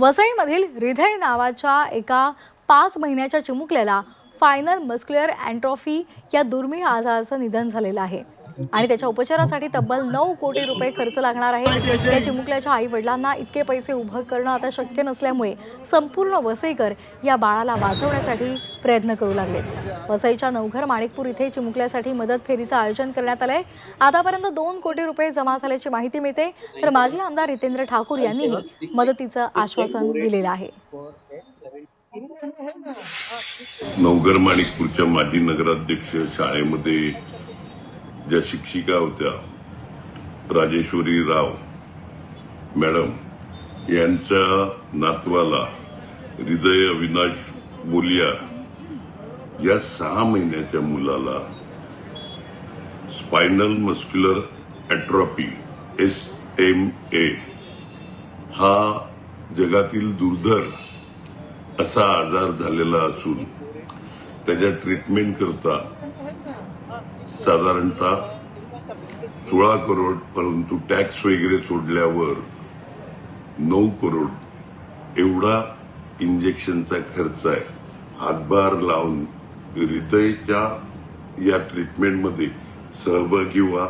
वसईमधील हृदय नावाच्या एका पाच महिन्याच्या चिमुकल्याला फायनल मस्क्युलर अँट्रॉफी या दुर्मिळ आजाराचं निधन झालेलं आहे. आणि त्याच्या उपचारासाठी तब्बल नऊ कोटी रुपये खर्च लागणार आहे. या चिमुकल्याच्या आई वडिलांना इतके पैसे उभं करणं आता शक्य नसल्यामुळे संपूर्ण वसईकर या बाळाला वाचवण्यासाठी प्रयत्न करू लागले वसईच्या नवघर माणिकपूर इथे चिमुकल्यासाठी मदत फेरीचं आयोजन करण्यात आलंय. आतापर्यंत दोन कोटी रुपये जमा झाल्याची माहिती मिळते. तर माजी आमदार हितेंद्र ठाकूर यांनीही मदतीचं आश्वासन दिलेलं आहे. नवघर माणिकपूरच्या माजी नगराध्यक्ष शाळेमध्ये ज्या शिक्षिका होत्या राजेश्वरी राव मॅडम यांच्या नातवाला हृदय अविनाश बोलिया या सहा महिन्याच्या मुलाला spinal muscular atrophy S M A हा जगातील दुर्धर असा आजार झालेला असून त्याच्या ट्रीटमेंट करता साधारणतः सोळा करोड परंतु टॅक्स वगैरे सोडल्यावर नऊ करोड एवढा इंजेक्शनचा खर्च आहे. हातभार लावून हृदयच्या या ट्रीटमेंटमध्ये सहभागी व्हा.